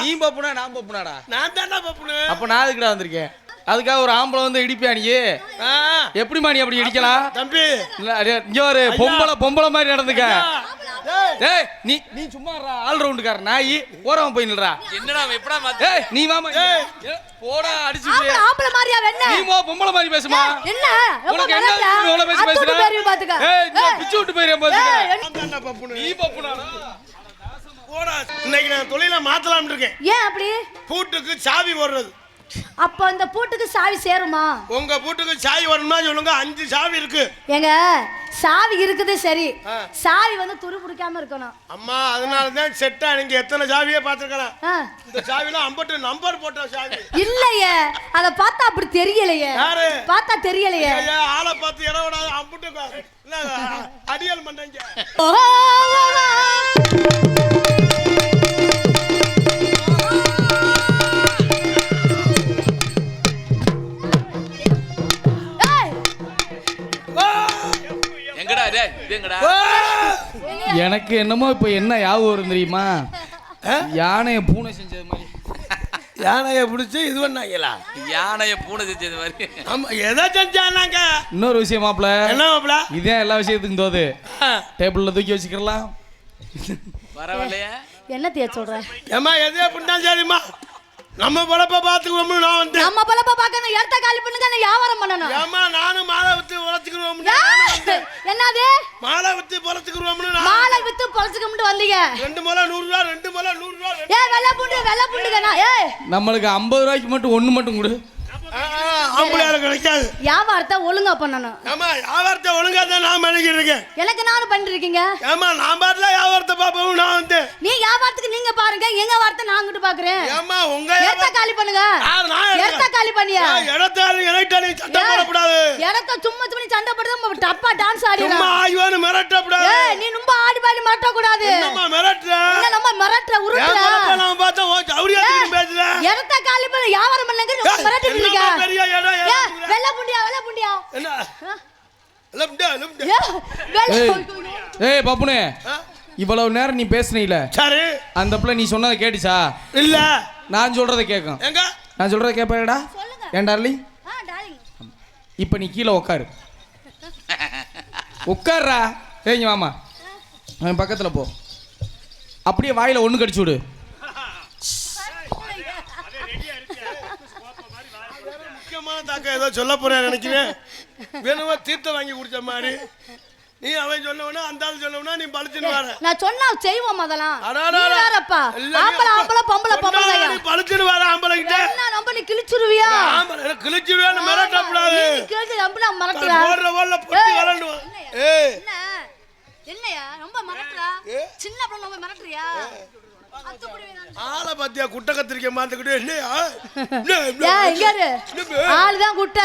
நீ பப்புனா நான் பப்புனாடா? நான் தான்டா பப்புனு. அப்ப நான் அதுக்குடா வந்திருக்கேன்? அதுக்காக ஒரு ஆம்பளை வந்து இடிப்பியா நீ எப்படிமா நீ அப்படி இடிக்கலாம்? தம்பி இல்ல, அடே, இங்க ஒரு பொம்பளை பொம்பளை மாதிரி நடந்துக்க. ஏய் நீ நீ சும்மா ஆல் ரவுண்டுக்கார நாய். ஓரவன் போய் நில்றா. என்னடா எப்படா மாத்த ஏய் நீ வாமா. ஏய். போடா அடிச்சு ஆம்பளை ஆம்பளை மாதிரியா என்ன? நீ மோ பொம்பளை மாதிரி பேசுமா? என்ன? உனக்கு என்ன? இவ்வளவு பேசி பேசுற. ஏய் ஏய், பிச்சு விட்டு போயிரேன் பாத்துக்க. நீ பப்புனாடா. போடா இன்னைக்கு நான் தொழில மாத்தலாம்னு இருக்கேன். ஏன் அப்படி? பூட்டுக்கு சாவி ஓடுறது அப்ப அந்த பூட்டுக்கு சாவி சேருமா? உங்க பூட்டுக்கு சாவி வரணும்னா சொல்லுங்க அஞ்சு சாவி இருக்கு. ஏங்க சாவி இருக்குது சரி. ஆ. சாவி வந்து துரு பிடிக்காம இருக்கணும். அம்மா அதனால தான் செட்டா நீங்க எத்தனை சாவியே பார்த்துருக்கலாம் ஆ. இந்த சாவிலாம் ஐம்பட்டு நம்பர் போட்ட சாவி. இல்லையே. அத பார்த்தா அப்படி தெரியலையே. யாரு? பார்த்தா தெரியலையே. ஐயா, ஆளை பார்த்து விடாத அம்புட்டு கா- இல்ல, அடியல் பண்ணீங்க ஓ, ஓ, ஓ. ஏய், எனக்கு என்னமோ இப்போ என்ன ஞாபகம் வரும் தெரியுமா? யானையை பூனை செஞ்சது மாதிரி. யானையை பிடிச்சி இது பண்ணாங்களா யானைய பூனை செஞ்சது மாதிரி. ஆமா எதை செஞ்சானாங்க? இன்னொரு விஷயம் மாப்ள என்ன மாப்பிள? இதே எல்லா விஷயத்துக்கும் தோது. டேபிள்ல தூக்கி வச்சுக்கலாம் பரவாயில்லையா என்ன தேய சொல்ற ஏம்மா எது எப்படின்னா சரிம்மா. நம்ம பொழப்ப பார்த்துக்குவோம்னு நான் வந்து நம்ம பழப்ப பார்க்க இடத்த காலி பண்ணுங்க அந்த வியாபாரம் பண்ணணும். ஏம்மா நானும் மாலை வித்து பொழைச்சிக்கிறோம் என்னது? மாலை வித்து பொழைச்சிக்கிறோம்னு நான் மாலை வித்து பொழைச்சுக்கிட்டு வந்தீங்க? ரெண்டு முறை நூறு ரூபா ரெண்டு முறை நூறு ரூபா ஏ வெள்ளை பூண்டு வெள்ளை பூண்டுங்கண்ணா ஏய்! நம்மளுக்கு ஐம்பது ரூபாய்க்கு மட்டும் ஒன்று மட்டும் கொடு. ஆம்பளையால கிடைக்காது வியாபாரத்தை ஒழுங்கா பண்ணணும். ஏம்மா வியாபாரத்தை ஒழுங்கா தான் நான் பண்ணிக்கிட்டு இருக்கேன். எனக்கு நானும் பண்ணிருக்கீங்க? ஏம்மா நான் பாட்டுல வியாபாரத்தை பார்ப்போம் நான் வந்து. நீ வியாபாரத்துக்கு நீங்க பாருங்க எங்க வார்த்தை நான் அங்கிட்டு பாக்குறேன். ஏம்மா உங்க இடத்த காலி பண்ணுங்க. இடத்த. காலி பண்ணியா? இடத்தாலும் இலைட்டாலும் சட்டம் ஏய், போடக்கூடாது. இடத்த சும்மா சும்மா சண்டை போடுறது டப்பா டான்ஸ் சும்மா ஆடிடலாம் ஆய்வானு மிரட்டக்கூடாது நீ ரொம்ப ஆடி பாடி மாட்ட கூடாது மிரட்டுற? என்ன நம்ம மிரட்டுற உருட்டுற? நான் பார்த்தா பேசுற? இடத்த காலி பண்ண வியாபாரம் பண்ணுங்க மிரட்டிட்டு இருக்க பெரிய இடம் ஏ ஏன் வெள்ளை புண்டியா வெள்ளை புண்டியா? என்ன? ஆ? Lambda, lambda. ஏ, வெள்ளை ஏய் ஏய் பப்புனே? இவ்வளவு நேரம் நீ பேசுனீல. சரி. அந்த பிள்ளை நீ சொன்னதை கேட்டுச்சா? இல்ல. நான் சொல்றதை கேட்கும் எங்க? நான் சொல்றதை கேட்பேடா சொல்லுங்க. ஏன் டார்லிங்? இப்போ நீ கீழே உட்காரு உட்கார்றா ஏங்க மாமா அவன் பக்கத்தில் போ. அப்படியே வாயில ஒன்று கடிச்சு விடு. தாக்க ஏதோ சொல்ல போறேன் நினைக்கிறேன்? வேணுமா தீர்த்தம் வாங்கி குடிச்ச மாதிரி. நீ அவன் சொன்னவனா அந்த ஆள் சொன்னவனா நீ பழிச்சுன்னு வர. நான் சொன்னா செய்வோம் அதெல்லாம். வேறப்பா ஆம்பளை ஆம்பளை பொம்பளை பொம்பளை நீ பழிச்சுன்னு வர ஆம்பளை கிட்ட. என்ன நம்ப நீ கிழிச்சிருவியா? ஆம்பளை எனக்கு கிழிச்சுடுவேன்னு மிரட்டக்கூடாது. நீ கிழிச்சு அது மறக்கல போடுற போல பொட்டி வளரணும் ஏய். என்ன? என்னையா ரொம்ப ஏ? சின்ன பிள்ளை ரொம்ப வேணாம். ஆளை பாத்தியா குட்டை கத்திரிக்க மாத்துக்கிட்டு. என்ன, ஆளுதான் குட்டை.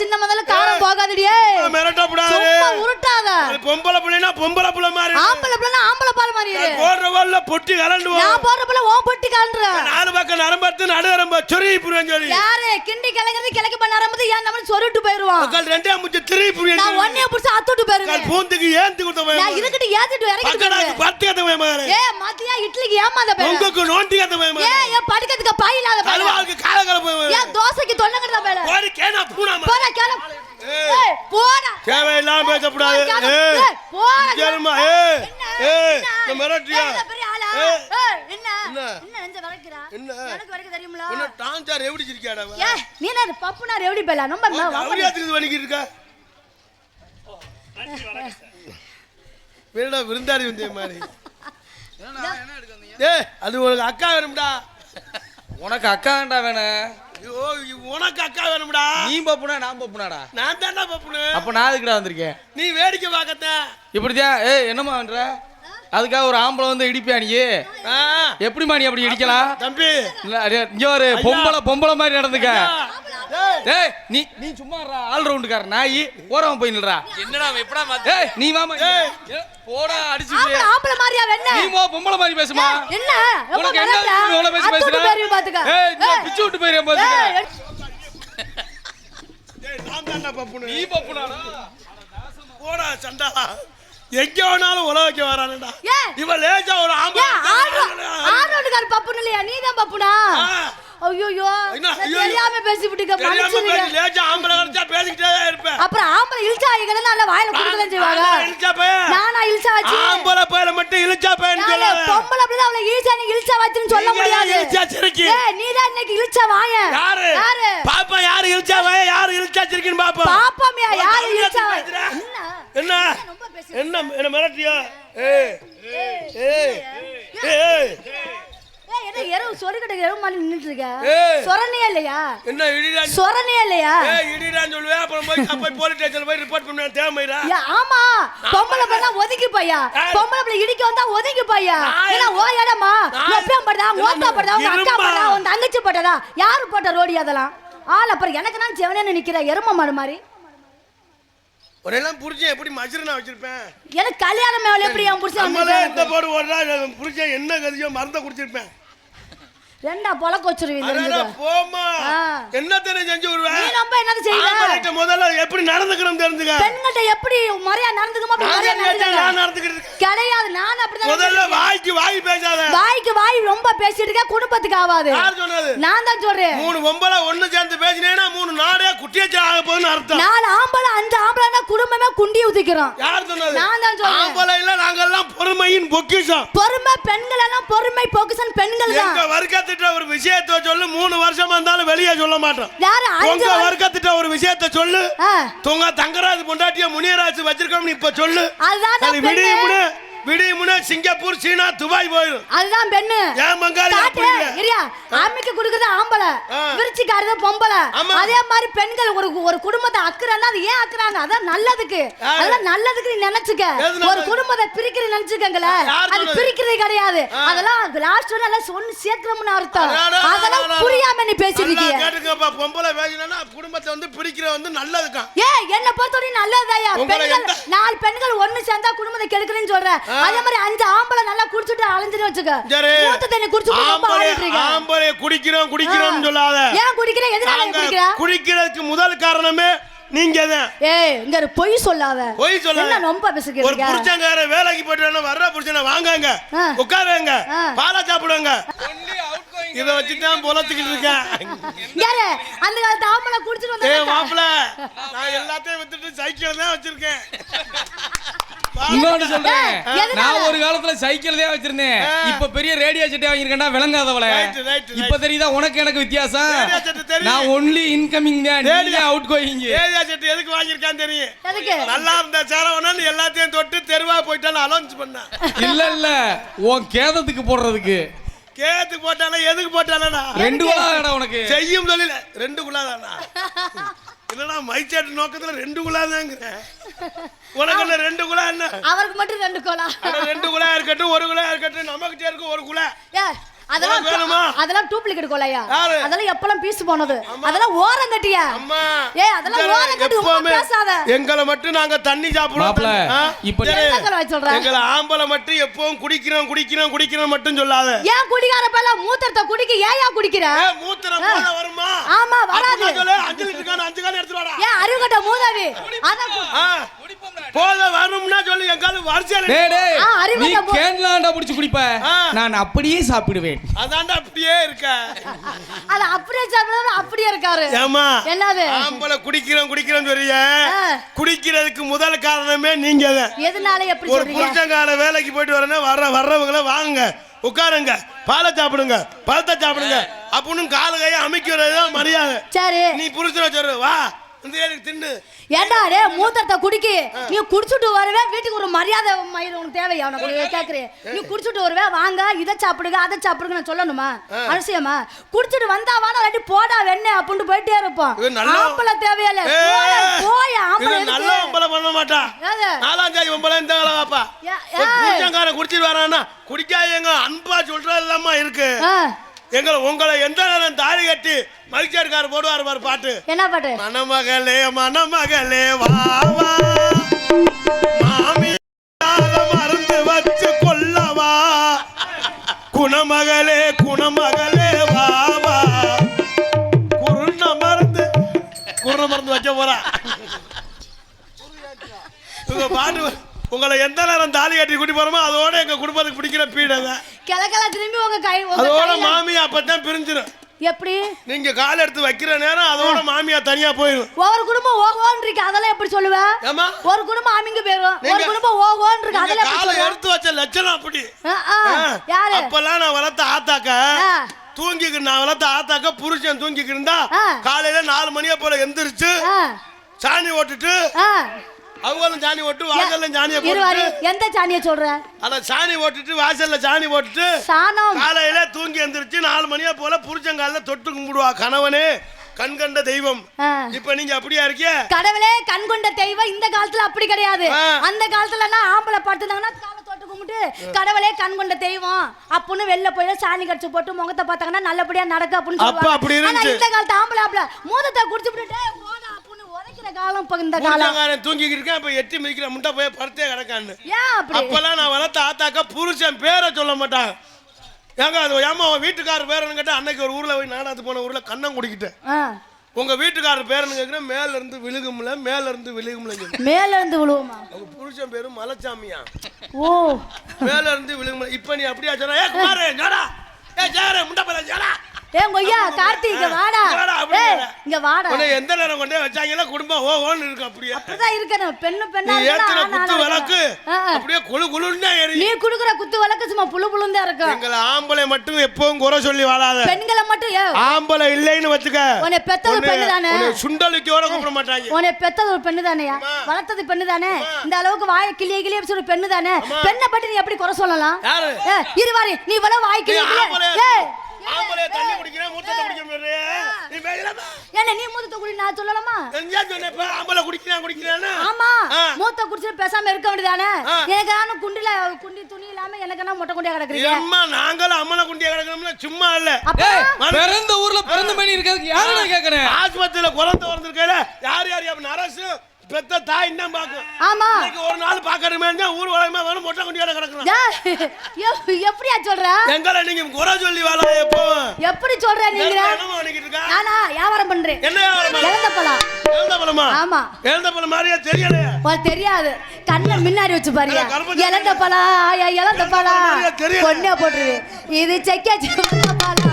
சின்ன முதல்ல காரம் போகாதடி ஏய். மிரட்டக்கூடாது. சும்மா உருட்டாத. பொம்பளை பிள்ளைனா பொம்பளை பிள்ளை மாதிரி ஆம்பளை பிள்ளை ஆம்பளை பால் மாதிரி போடுற பொட்டி கலண்டுவோம் நான் போடுற பிள்ளை ஓ பொட்டி கலண்டுற. நாலு பக்கம் நரம்பத்து நடு நரம்ப புரியும் சொல்லி. யாரு? கிண்டி கிளங்கிறது கிழக்கு பண்ண ஆரம்பிச்சு ஏன் நம்ம சொருட்டு போயிருவான் மக்கள் ரெண்டே முச்சு திரி புரியும் நான் ஒன்னே புடிச்சு அத்துட்டு போயிருவேன். பூந்துக்கு ஏந்து கொடுத்த நான் இதுக்கிட்ட ஏத்திட்டு போயிருவேன். பத்து பயமாரு ஏ மத்தியா இட்லிக்கு ஏமாந்த போயிருவேன் உங்களுக்கு நோண்டி கத்த ஏ பயமாரு ஏன் படுக்கிறதுக்கு பை இல்லாத போயிருவேன் கழுவாளுக்கு காலகல பயமாரு ஏன் தோசைக்கு தொண்டங்கடா போயில ஓடி கேனா பூனாமா போடா கிளம் ஏய். போடா தேவையில்லாம பேசக்கூடாது போய் கேளு. ஏய் சரிம்மா கிளம். ஏய் என்ன? ஏய் என்ன? இந்த மிரட்டியா பெரிய ஆளா? ஏய். ஏய், என்ன என்ன? என்ன நெஞ்ச வளைக்கிறா? என்ன? எனக்கு வளைக்க தெரியுமில? உன்னை டான்சார் எப்படி சிரிக்காடா ஏய், நீ என்ன பப்புனார் எப்படி ரொம்ப- அவரியாத்துக்கு வலிக்கிட்டு இருக்க வேடா விருந்தாடி வந்தே மாதிரி ஏ அது உனக்கு அக்கா வேணும்டா. உனக்கு அக்கா வேண்டா வேணேன் ஐயோ உனக்கு அக்கா வேணும்டா. நீ பப்புனா நான் பப்புனாடா? நான் தான்டா பப்புனு. அப்போ நான் அதுக்குடா வந்திருக்கேன்? நீ வேடிக்கை பார்க்கத்தான் இப்படிதான் ஏய் என்னம்மா பண்ற? அதுக்காக ஒரு ஆம்பளை வந்து இடிப்பியா நீ? ஆ, எப்படிம்மா நீ அப்படி இடிக்கலாம்? தம்பி. இல்ல, அடே, இங்க ஒரு பொம்பளை பொம்பளை மாதிரி நடந்துக்க. ஏய், ஏய் நீ நீ சும்மா ஆல் ரவுண்டுக்கார நாய். ஓரவன் போய் நில்றா. என்னடா எப்படா மாத்த ஏய் நீ வாமா. போடா அடிச்சு ஆம்பளை ஆம்பளை மாதிரியா வெண்ணெய்? நீ மோ பொம்பளை மாதிரி பேசுமா? என்ன? உனக்கு என்ன? இவ்வளவு பேசி பேசுற போயிருவி பாத்துக்க. ஏய் நீ பிச்சு விட்டு போயிரேன் பாத்துக்க ஏய், நான் தான்டா பப்புனு நீ பப்புனாடா. போடா சண்டாளா எங்க வேணாலும் உல வைக்க வரானுடா? இவன் லேசா ஒரு ஆம்பளை ஆறு இல்லையா? நீ தான் பப்புனா. ஐயோ. தெரியாம பேசி விட்டுக்க தெரியாம மன்னிச்சிருங்க பேசி லேசா ஆம்பளை கிடைச்சா பேசிக்கிட்டே தான் இருப்பேன். அப்புறம் ஆம்பளை இழுச்சா ஐகளை நல்லா வாயில குடுக்கல செய்வாங்க. இழுச்சா பையன். நானா இழுச்சா வச்சு ஆம்பளை பையல மட்டும் இழுச்சா பையன் நானு சொல்லாத. பொம்பளை அப்படிதான் அவளை இழுச்சா நீ இழுச்சா வச்சுன்னு சொல்ல தான் முடியாது. இழுச்சா சிரிக்கி. ஏய், இன்னைக்கு இழுச்சா வாயேன் யாரு? யாரு? பாப்பா யாரு இழுச்சா யாரு இழுச்சா சிரிக்கின்னு பாப்பா? பாப்பாமியா யாரு இழுச்சா? என்ன? என்ன? ரொம்ப பேசுற. என்ன என்ன மிரட்டியா? ஏய். ஏய். ஏய். ஏய், என்ன எரவு சொருக்கட்ட எரவு மாதிரி நின்னுட்டு இருக்க. சொரணையே இல்லையா? என்ன இடிடா சொரணையே இல்லையா? ஏய் இடிடான்னு சொல்லுவேன் அப்புறம் போய் போய் போலீஸ் ஸ்டேஷன்ல போய் ரிப்போர்ட் பண்ணுவேன் தேவையா ஆமா. பொம்பளை பிள்ளை ஒதுக்கி பையா. பொம்பளை பிள்ளை இடிக்க வந்தா பையா. நான் ஏன்னா ஓ இடமா? நான் எப்பயும் படுதா உங்க ஓத்தா படுதா உங்க அக்கா இரும்மா. படுதா உன் தங்கச்சி பட்டதா? யாரு போட்ட ரோடி அதெல்லாம்? ஆள் அப்புறம் எனக்கு நான் செவனேன்னு நிக்கிற எரும மாடு மாதிரி. உடனெல்லாம் புரிஞ்சேன் எப்படி மஜ்ரனா வச்சிருப்பேன்? எனக்கு கல்யாணம் எப்படி என் வந்து இந்த போடு ஓடுறா? புரிஞ்சேன் என்ன கதியோ மறந்த குடிச்சிருப்பேன். ரெண்டா பொழக்க வச்சிருவீங்க. போமா. என்ன தெரியும் செஞ்சு நீ விடுவேன் ரொம்ப என்னது செய்வ? ஆம்பளைகிட்ட முதல்ல எப்படி நடந்துக்கணும் தெரிஞ்சுக்க. பெண்கிட்ட எப்படி முறையா நடந்துக்குமோ முறையா நானே இருக்கேன். கிடையாது நான் அப்படிதான் முதல்ல. வாய்க்கு வாய் பேசாத. வாய்க்கு வாய் ரொம்ப பேசிட்டு இருக்க குடும்பத்துக்கு ஆகாது யார் சொன்னது? நான் தான் சொல்றேன். மூணு பொம்பளை ஒண்ணு சேர்ந்து பேசினேன்னா மூணு நாடே குட்டியச்சு ஆக போகுதுன்னு அர்த்தம். நாலு ஆம்பளை அஞ்சு ஆம்பளைனா குடும்பமே குண்டி ஊத்திக்கிறோம். யார் சொன்னது? நான் தான் சொல்றேன். ஆம்பளை இல்ல நாங்கெல்லாம் பொறுமையின் பொக்கிஷம். பொறுமை பெண்கள் எல்லாம் பொறுமை போக்குசன் பெண்கள் தான். எங்க வர்க்கத்திட்ட ஒரு விஷயத்த சொல்லு மூணு வருஷமா இருந்தாலும் வெளியே சொல்ல மாட்டோம். உங்க வரு- வர்க்கத்திட்ட ஒரு விஷயத்த சொல்லு. ஆ, துங்க தங்கராஜ் பொண்டாட்டிய முனியராஜ் வச்சிருக்கோம்னு இப்ப சொல்லு. அதுதான் அது பெண்ணு. விடிய முனு விடிய முனு சிங்கப்பூர் சீனா துபாய் போயிடும் அதுதான் பெண்ணு ஏன் மங்காளி காட்டு அப்படி இல்ல? இரியா அம்மிக்கு கொடுக்கறது ஆம்பளை. விரிச்சிக்காரது பொம்பளை. அதே மாதிரி பெண்கள் ஒரு ஒரு குடும்பத்தை அக்குறான்னா அது ஏன் அக்குறாங்க அதான் நல்லதுக்கு? அதெல்லாம் நல்லதுக்கு நீ நினைச்சுக்க ஒரு? குடும்பத்தை பிரிக்கிறது நினைச்சுக்கங்களே அது? பிரிக்கிறது கிடையாது அதெல்லாம் லாஸ்ட் எல்லாம் சொன்னு சேர்க்கிறோம்னு அர்த்தம் அதெல்லாம். புரியாம நீ நல்லா பேசிருக்கீங்க கேட்டுக்கப்பா பொம்பளை பேசினா குடும்பத்தை வந்து பிரிக்கிற வந்து நல்லதுக்கான் ஏ என்ன பொறுத்தவரை நல்லதாயா பெண்கள் நாலு பெண்கள் ஒண்ணு சேர்ந்தா குடும்பத்தை கெடுக்குறேன்னு சொல்ற ஆ. அதே மாதிரி அஞ்சு ஆம்பளை நல்லா குடிச்சிட்டு அலைஞ்சிட்டு வச்சுக்க. சரி மூத்த தண்ணி குடிச்சிட்டு ரொம்ப ஆம்பளை குடிக்கிறோம் குடிக்கிறோம்னு சொல்லாத. ஏன் குடிக்கிற? எதனால குடிக்கிற? குடிக்கிறதுக்கு முதல் காரணமே நீங்க தான். ஏய் இங்க ஒரு பொய் சொல்லாத. பொய் சொல்லாத. என்ன ரொம்ப ஒரு பேசுகிறீங்க புருஷங்கார வேலைக்கு போயிட்டு வரணும், வர்ற புருஷனை வாங்கங்க. உட்காருங்க. பாலை சாப்பிடுங்க. இத வச்சுதான் பொழச்சுக்கிட்டு இருக்கேன். யாரு? அந்த காலத்து ஆம்பளை குடிச்சிட்டு ஏ வந்தா மாப்பிள நான் எல்லாத்தையும் வித்துட்டு சைக்கிள் தான் வச்சிருக்கேன். இன்னொன்னு சொல்றேன்? நான் ஒரு காலத்துல சைக்கிள் தான் வச்சிருந்தேன். இப்ப பெரிய ரேடியோ செட்டே வாங்கியிருக்கேன்டா விளங்காதவள. இப்ப தெரியுதா உனக்கு எனக்கு வித்தியாசம். நான் ஒன்லி இன்கமிங் தான் நீங்க அவுட் கோயிங் ஏரியா செட்டு எதுக்கு வாங்கியிருக்கான்னு தெரியும். எதுக்கு? நல்லா இருந்த சேரவனு எல்லாத்தையும் தொட்டு தெருவா போயிட்டாலும் அலௌன்ஸ் பண்ணேன் இல்ல இல்ல. உன் கேதத்துக்கு போடுறதுக்கு. கேத்து போட்டாலும் எதுக்கு போட்டாலடா ரெண்டு குழாடா உனக்கு. செய்யும் தொழில. ரெண்டு குழாதானா இல்லடா மைச்சேட்டு நோக்கத்துல ரெண்டு குழாதாங்கிறேன் உனக்கு என்ன ரெண்டு குழா என்ன? அவருக்கு மட்டும் ரெண்டு அட, ரெண்டு குழா இருக்கட்டும் ஒரு குழா இருக்கட்டும் நமக்கிட்டே இருக்கு ஒரு குழா. அதெல்லாம்? அதெல்லாம் டூப்ளிகேட் கோலையா? அதெல்லாம் எப்பலாம் பீஸ் போனது அதெல்லாம் ஓரம் கட்டியா அம்மா ஏய், அதெல்லாம் ஓரம் கட்டி உமா எப்பவுமே பேசாத. எங்களை மட்டும் நாங்க தண்ணி சாப்பிடுவோம்? இப்ப சரி. என்ன கலவை சொல்ற? எங்களை ஆம்பளை மட்டும் எப்பவும் குடிக்கிறோம் குடிக்கிறோம் குடிக்கிறோம் மட்டும் சொல்லாத ஏன் குடிக்கார பையல மூத்தரத்தை குடிக்க ஏயா குடிக்கிற ஏ, மூத்திரம் போல வருமா ஆமா, வராது. அஞ்சு லிட்டர் கான அஞ்சு கான எடுத்துட்டு வாடா ஏன் அறிவு கட்ட மூதாவி ஆ, போத வரும்னா சொல்லு எங்கால வரிசையில நீ கேன்லாண்டா புடிச்சு குடிப்ப. நான் அப்படியே சாப்பிடுவேன். அதான்டா அப்படியே இருக்க. அது அப்படியே சாப்பிடுறது அப்படியே இருக்காரு. ஏமா என்னது? ஆம்பளை குடிக்கிறோம் குடிக்கிறோம் சொல்றிய. குடிக்கிறதுக்கு முதல் காரணமே நீங்க தான். எதனால எப்படி ஒரு சொல்றீங்க? புருஷங்கார வேலைக்கு போயிட்டு வரேன்னா வர்ற வர்றவங்கள வாங்குங்க. உட்காருங்க. பாலை சாப்பிடுங்க. பழத்தை சாப்பிடுங்க. அப்படின்னு கால கையை அமைக்கிறது தான் மரியாதை. சரி. நீ புருஷனை சொல்லு வா. இந்த ஏழுக்கு தின்னு. ஏண்டா டே குடிக்கி? நீ குடிச்சிட்டு வருவே வீட்டுக்கு ஒரு மரியாதை மயிர் உனக்கு தேவையா உனக்கு கேக்குறேன் நீ குடிச்சிட்டு வருவே வாங்க இதை சாப்பிடுங்க அதை சாப்பிடுங்க நான் சொல்லணுமா? அவசியமா? குடிச்சிட்டு வந்தா வாடா இல்லாட்டி போடா வெண்ணெய் அப்படின்னு போயிட்டே இருப்போம். ஆம்பளை தேவையில்ல. போய் ஆம்பளை நல்ல பண்ண மாட்டா. ஏது? நாலாம் ஜாதி ஒம்பளை ஏய். புருஷங்காரன் குடிச்சிட்டு வரான்னா குடிக்காதீங்க அன்பா சொல்றது இல்லாம இருக்கு எங்களை உங்களை எந்த நேரம் தாலி கட்டி மகிழ்ச்சியாருக்காரு போடுவார் பாரு பாட்டு. என்ன பாட்டு? மணமகளே மணமகளே வா வா. மாமியார மருந்து வச்சு கொல்லவா. குணமகளே குணமகளே வா வா. குருண மருந்து குருண மருந்து வைக்க போறா. இவங்க பாட்டு உங்களை எந்த நேரம் தாலி கட்டி கூட்டி போறோமோ அதோட எங்க குடும்பத்துக்கு பிடிக்கிற பீடை தான் கிழக்கெல்லாம் திரும்பி உங்க கை அதோட மாமி அப்பதான் பிரிஞ்சிடும் எப்படி? நீங்க கால் எடுத்து வைக்கிற நேரம் அதோட மாமியா தனியா போயிடும் ஒவ்வொரு குடும்பம் ஓகோன்னு இருக்கு அதெல்லாம் எப்படி சொல்லுவ? ஏமா ஒரு குடும்பம் அமிங்க போயிரும். ஒரு குடும்பம் ஓகோன்னு இருக்கு அதெல்லாம் காலை எடுத்து வச்ச லட்சணம் அப்படி யாரு? அப்பெல்லாம் நான் வளர்த்த ஆத்தாக்க ஆ. தூங்கிக்கு நான் வளர்த்த ஆத்தாக்க புருஷன் தூங்கிக்கு இருந்தா. காலையில நாலு மணியை போல எந்திரிச்சு சாணி ஓட்டுட்டு. அவங்களும் சாணி ஓட்டு வாசல்ல சாணியை போட்டுட்டு எந்த சாணிய சொல்ற அத சாணி ஓட்டுட்டு வாசல்ல சாணி ஓட்டுட்டு சாணம் காலையில தூங்கி எந்திரிச்சு நாலு மணியை போல புருஷன் காலில் தொட்டு கும்பிடுவா கணவனே கண் கண்ட தெய்வம். இப்ப நீங்க அப்படியா இருக்கிய கடவுளே கண் கொண்ட தெய்வம் இந்த காலத்துல அப்படி கிடையாது. அந்த காலத்துலனா ஆம்பளை படுத்துனாங்கன்னா காலை தொட்டு கும்பிட்டு கடவுளே கண் கொண்ட தெய்வம் அப்புன்னு வெளில போய் சாணி கடிச்சு போட்டு முகத்தை பார்த்தாங்கன்னா நல்லபடியா நடக்க அப்படின்னு அப்ப சொல்லுவாங்க. ஆனா. இந்த காலத்து ஆம்பளை ஆம்பளை மூதத்தை குடிச்சு விட்டுட்டு காலம் இப்ப இந்த காலம். புருஷங்காரன் தூங்கிக்கிட்டு இருக்கேன் இப்ப எட்டி மிதிக்கிற முட்டை போய் படுத்தே கிடக்கான்னு. ஏன் அப்படி? அப்பெல்லாம் நான் வளர்த்த ஆத்தாக்கா புருஷன் பேரை சொல்ல மாட்டாங்க ஏங்க அது ஏமா உன் வீட்டுக்காரர் பேருன்னு கேட்டா அன்னைக்கு ஒரு ஊர்ல போய் நாடாத்து போன ஊர்ல கண்ணம் குடிக்கிட்டேன். ஆ. உங்க வீட்டுக்காரர் பேருன்னு கேட்கிறேன் மேல இருந்து விழுகும்ல மேல இருந்து விழுகும்ல மேல இருந்து விழுவுமா? அவங்க புருஷன் பேரு மலைச்சாமியா. ஓ. மேல இருந்து விழுகும்ல. இப்ப நீ அப்படியா சொன்னா? ஏ குமாரே ஜாடா ஏ ஜாரே முண்டை பல ஜாடா ஏ கொய்யா கார்த்திக் வாடா. இங்க இங்க வாடா. உன்னை எந்த நேரம் கொண்டே வச்சாங்களா குடும்பம் ஓ ஓன்னு இருக்கு அப்படியே. அப்படிதான் இருக்கணும். பெண்ணு நீ பெண்ணா ஏத்துன இருக்கணும், குத்து விளக்கு. அப்படியே குழு குழுன்னு எரி நீ குடுக்குற குத்து விளக்கு சும்மா புழு புழுன்னு தான் இருக்கும். எங்களை ஆம்பளை மட்டும் எப்பவும் குறை சொல்லி வாழாத. பெண்களை மட்டும் ஆம்பளை இல்லைன்னு வச்சுக்க. உன்னை பெத்தது பெண்ணு தானே சுண்டலுக்கோட கூப்பிட மாட்டாங்க. உன்னை பெத்தது ஒரு பெண்ணு தானேயா வளர்த்தது பெண்ணு தானே இந்த அளவுக்கு வாய கிளிய கிளிய சொல்லி பெண்ணு தானே பெண்ணை பத்தி நீ எப்படி குறை சொல்லலாம்? யாரு? ஏ, இரு வாரி நீ இவ்வளவு வாய் நீ கிளிய ஆம்பளை தண்ணி குடிக்கிறேன் மூத்தத்தை குடிக்கிறேன் நீ பேசலாமா என்ன நீ மூத்த குடி நான் சொல்லலாமா? எங்கேயா சொன்னேன் ஆம்பளை குடிக்கிறேன் குடிக்கிறேன்னு? ஆமா. மூத்த குடிச்சிட்டு பேசாம இருக்க வேண்டியதானே. எனக்கு எனக்கு குண்டில குண்டி துணி இல்லாம எனக்கு என்ன மொட்டை குண்டியா கிடக்குறீங்க? அம்மா நாங்களும் அம்மனை குண்டியா கிடக்கணும்ல சும்மா இல்ல. பிறந்த ஊர்ல பிறந்த மணி இருக்கிறதுக்கு யாருடா கேக்குறேன் ஆஸ்பத்திரியில குழந்தை வந்திருக்கையில யார் யார் அப்ப நரசு பெத்த தாய் என்ன பாக்கும் ஆமா. இன்னைக்கு ஒரு நாள் பாக்கணுமே ஊர் வளமா வேணும் மொட்டை ஏய், எப்- எப்படியா சொல்ற? எங்களை நீங்க குறை சொல்லி வாழ எப்போ எப்படி சொல்ற நீங்க நானா வியாபாரம் பண்றேன். என்ன வியாபாரமா? இழந்த பழம். எழுந்த பழமா? ஆமா. எழுந்த பழம் மாதிரியா உனக்கு தெரியாது. கண்ணை முன்னாடி வச்சு பாருங்க. இழந்த பழம் இழந்த பழம் தெரியல. பொண்ணே போட்டுருது. இது செக்கா பழம்.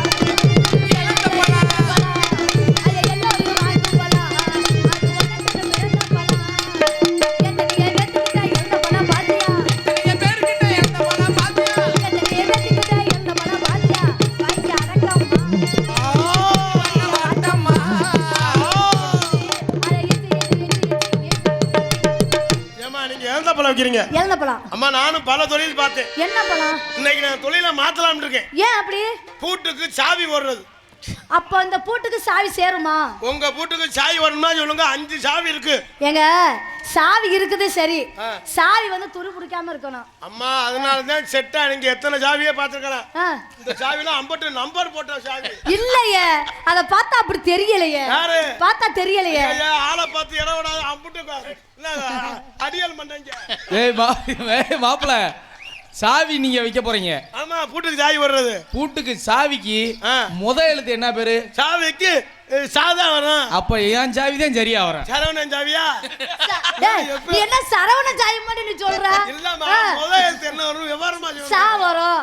எழுந்த பழம் வைக்கிறீங்க இழந்த பழம். அம்மா நானும் பல தொழில் பார்த்தேன். என்ன பழம்? இன்னைக்கு நான் தொழிலை மாத்தலாம்னு இருக்கேன். ஏன் அப்படி? பூட்டுக்கு சாவி போடுறது அப்போ இந்த பூட்டுக்கு சாவி சேருமா? உங்க பூட்டுக்கு சாவி வரணும்னா சொல்லுங்க அஞ்சு சாவி இருக்கு. ஏங்க சாவி இருக்குது சரி. சாவி வந்து துரு பிடிக்காம இருக்கணும். அம்மா அதனால தான் செட்டா நீங்க எத்தனை சாவியே பார்த்துருக்கலாம். ஆ. இந்த சாவிலாம் ஐம்பட்டு நம்பர் போட்ட சாவி. இல்லையே அத பார்த்தா அப்படி தெரியலையே. யாரு? பார்த்தா தெரியலையே. ஆளை பார்த்து இடம் விடாத அம்புட்டு அடியல் பண்ணீங்க ஏய் மாப்பிள சாவி நீங்க வைக்க போறீங்க. ஆமா பூட்டுக்கு சாவி வர்றது பூட்டுக்கு சாவிக்கு ஆ. முத எழுத்து என்ன பேரு? சாவிக்கு சாதா வரும். அப்ப என் சாவி தான் சரியா வரேன் சரவணன் சாவியா? நீ என்ன சரவண சாவி மாதிரி நீ சொல்ற? இல்லம்மா. முத எழுத்து என்ன வரும்? விவரமா. சா வரும்.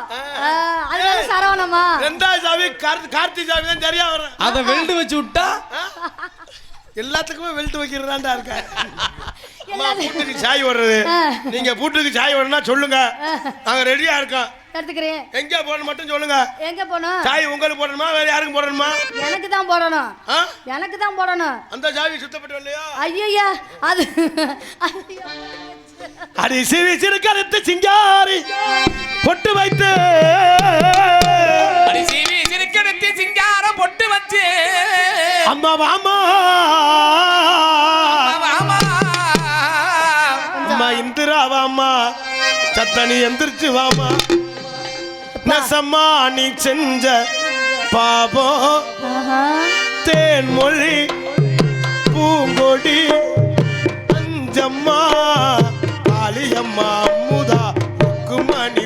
அதனால சரவணமா? ரெண்டாவது சாவி கார்த்தி சாவி தான் சரியா வரும். அதை வெல்டு வச்சு விட்டா? எல்லாத்துக்குமே வெல்ட் வைக்கிறதாண்டா இருக்க பூட்டுக்கு சாய் வர்றது. நீங்க பூட்டுக்கு சாய் வரணும்னா சொல்லுங்க. நாங்க ரெடியா இருக்கோம். எடுத்துக்கிறேன் எங்க போடணும் மட்டும் சொல்லுங்க. எங்க போகணும்? சாய் உங்களுக்கு போடணுமா வேற யாருக்கும் போடணுமா? எனக்கு தான் போடணும். ஆ? எனக்கு தான் போடணும். அந்த சாவி சுத்தப்பட்டு இல்லையா? ஐயய்யா அது ஐயோ. அடி சிவி சிறுக்கருத்து சிங்காரி பொட்டு வைத்து. அடி சீவி சிறுக்கெடுத்து சிங்காரம் பொட்டு வச்சு அம்மா வாமா சத்தனி எந்திரிச்சு வாமா. நெசம்மா நீ செஞ்ச ஆஹா. தேன்மொழி பூங்கொடி அஞ்சம்மா காளியம்மா அம்முதா குமணி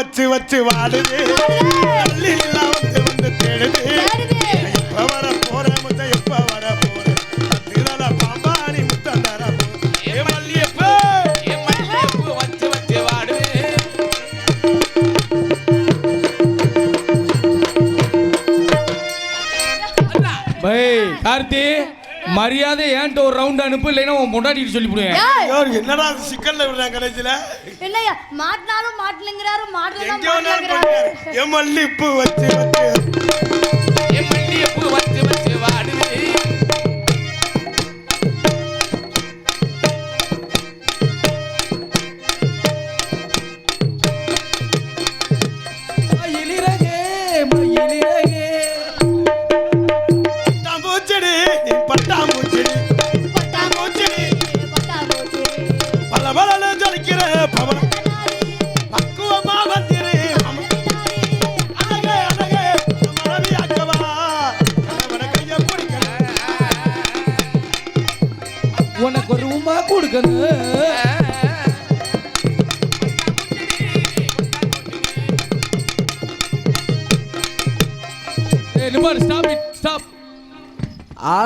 வச்சு வச்சு வாடுது. இல்லா வந்து வந்து தேடுது. எப்ப வர போற முத்த எப்ப வர போற? திருடல பாம்பாடி முத்தம் தர போற என் மல்லியப்பூ என் மல்லிகைப்பூ வச்சு வச்சு வாடுது. அண்ணா, பை கார்த்தி. மரியாதை ஏன்ட்ட ஒரு ரவுண்ட் அனுப்பு இல்லைன்னா உன் முன்னாடி சொல்லிவிடுவேன். என்னடா சிக்கல்ல விடுறாங்க கடைசியில? என்னய்யா மாட்டினாலும் மாட்டலங்கிறாரு மாட்டலாம் மாட்டலங்கிறாரு. என் மல்லிப்பூ வச்சு வச்சு.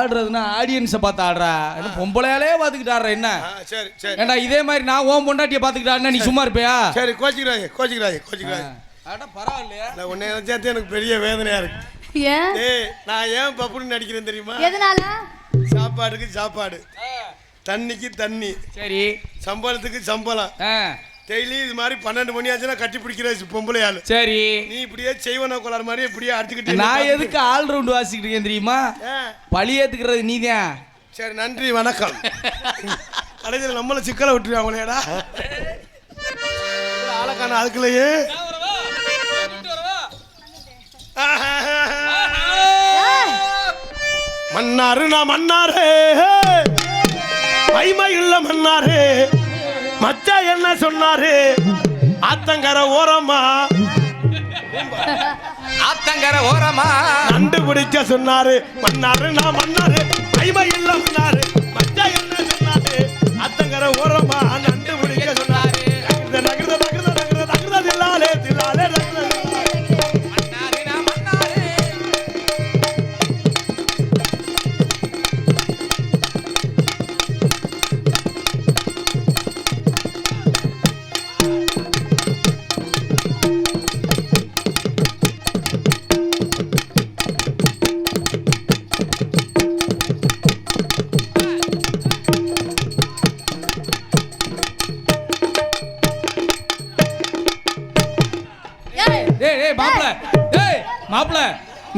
ஆடுறதுன்னா ஆடியன்ஸை பார்த்து ஆடுறா. பொம்பளையாலே பார்த்துக்கிட்டு ஆடுற என்ன? சரி சரி. ஏண்டா இதே மாதிரி நான் ஓன் பொண்டாட்டியை பார்த்துக்கிட்டு ஆடுனா நீ சும்மா இருப்பியா? சரி கோச்சிக்கிறாங்க கோச்சிக்கிறாங்க கோச்சிக்கிறாங்க அட பரவாயில்லையா. நான் உன்னை நினைச்சாத்தே எனக்கு பெரிய வேதனையா இருக்கு. ஏன்? ஏய் நான் ஏன் பப்புன்னு நடிக்கிறேன் தெரியுமா? எதனால? சாப்பாடுக்கு சாப்பாடு. தண்ணிக்கு தண்ணி. சரி. சம்பளத்துக்கு சம்பளம். ஆ. டெய்லி இது மாதிரி பன்னெண்டு மணி ஆச்சுன்னா கட்டி பிடிக்கிற பொம்பளை ஆளு சரி. நீ இப்படியே செய்வன கோளாறு மாதிரி இப்படியே அடிச்சுக்கிட்டு நான் எதுக்கு ஆல் ரவுண்டு வாசிக்கிட்டு இருக்கேன் தெரியுமா? பழி ஏத்துக்கிறது நீதான். சரி நன்றி வணக்கம். கடைசியில் நம்மள சிக்கலை விட்டுருவாங்களேடா ஆளக்கான அதுக்குள்ளேயே மன்னாரு நான் மன்னாரே. என்ன சொன்னாரு? ஆத்தங்கர ஓரமா. ஆத்தங்கர ஓரமா. நண்டு பிடிக்க சொன்னாரு. மன்னாரு நான் மன்னாரு. மைமை இல்ல மன்னாரு மச்சா என்ன சொன்னாரு? ஆத்தங்கர ஓரமா.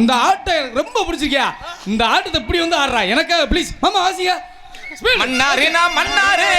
இந்த ஆட்டை எனக்கு ரொம்ப பிடிச்சிருக்கியா? இந்த ஆட்டத்தை இப்படி வந்து ஆடுறா. எனக்காக ப்ளீஸ் மாமா ஸ்பீட் மன்னாரே நான் மன்னாரே.